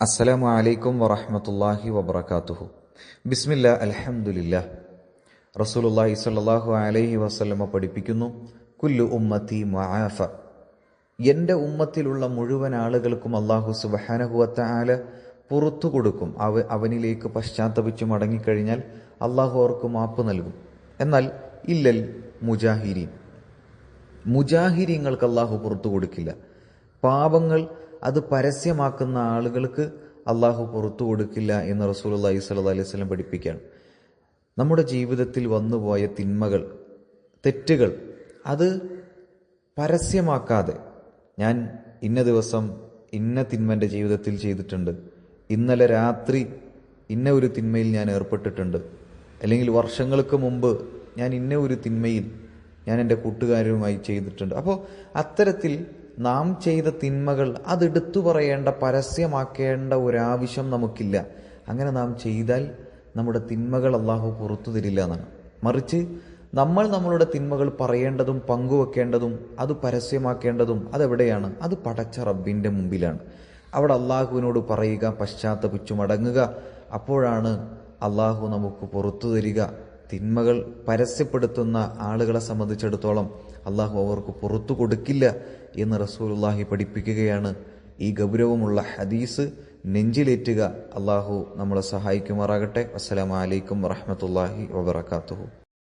അസ്സലാമു അലൈക്കും വറഹമത്തല്ലാഹി വബർക്കാത്തുഹു ബിസ്മില്ല അലഹമുല്ല റസൂലുള്ളാഹി സ്വല്ലല്ലാഹു അലൈഹി വസ്ലമ പഠിപ്പിക്കുന്നു കുല്ലു ഉമ്മത്തി മുആഫ. എന്റെ ഉമ്മത്തിലുള്ള മുഴുവൻ ആളുകൾക്കും അള്ളാഹു സുബഹാനഹുവത്ത ആല പുറത്തു കൊടുക്കും. അവ അവനിലേക്ക് പശ്ചാത്തപിച്ച് മടങ്ങിക്കഴിഞ്ഞാൽ അള്ളാഹു അവർക്ക് മാപ്പ് നൽകും. എന്നാൽ ഇല്ലൽ മുജാഹിരീൻ. മുജാഹിരിങ്ങൾക്ക് അള്ളാഹു പുറത്തു കൊടുക്കില്ല. പാപങ്ങൾ അത് പരസ്യമാക്കുന്ന ആളുകൾക്ക് അള്ളാഹു പുറത്തു കൊടുക്കില്ല എന്ന് റസൂൽ അള്ളഹി അലൈഹി സ്വലം പഠിപ്പിക്കുകയാണ്. നമ്മുടെ ജീവിതത്തിൽ വന്നുപോയ തിന്മകൾ തെറ്റുകൾ അത് പരസ്യമാക്കാതെ ഞാൻ ഇന്ന ദിവസം ഇന്ന തിന്മ എന്റെ ജീവിതത്തിൽ ചെയ്തിട്ടുണ്ട്. ഇന്നലെ രാത്രി ഇന്ന ഒരു തിന്മയിൽ ഞാൻ ഏർപ്പെട്ടിട്ടുണ്ട്. അല്ലെങ്കിൽ വർഷങ്ങൾക്ക് മുമ്പ് ഞാൻ ഇന്ന ഒരു തിന്മയിൽ ഞാൻ എന്റെ കൂട്ടുകാരുമായി ചെയ്തിട്ടുണ്ട്. അപ്പോൾ അത്തരത്തിൽ നാം ചെയ്ത തിന്മകൾ അതെടുത്തു പറയേണ്ട പരസ്യമാക്കേണ്ട ഒരാവശ്യം നമുക്കില്ല. അങ്ങനെ നാം ചെയ്താൽ നമ്മുടെ തിന്മകൾ അള്ളാഹു പുറത്തു തരില്ല എന്നാണ്. മറിച്ച് നമ്മൾ നമ്മളുടെ തിന്മകൾ പറയേണ്ടതും പങ്കുവെക്കേണ്ടതും അത് പരസ്യമാക്കേണ്ടതും അതെവിടെയാണ്? അത് പടച്ച റബ്ബിന്റെ മുമ്പിലാണ്. അവിടെ അള്ളാഹുവിനോട് പറയുക പശ്ചാത്തപിച്ചു മടങ്ങുക. അപ്പോഴാണ് അള്ളാഹു നമുക്ക് പുറത്തു തരിക. തിന്മകൾ പരസ്യപ്പെടുത്തുന്ന ആളുകളെ സംബന്ധിച്ചിടത്തോളം അള്ളാഹു അവർക്ക് പുറത്തു കൊടുക്കില്ല എന്ന് റസൂലുള്ളാഹി പഠിപ്പിക്കുകയാണ്. ഈ ഗൗരവമുള്ള ഹദീസ് നെഞ്ചിലേറ്റുക. അള്ളാഹു നമ്മളെ സഹായിക്കുമാറാകട്ടെ. അസ്സലാമലൈക്കും വറഹമത്തല്ലാഹി വബർക്കാത്തുഹു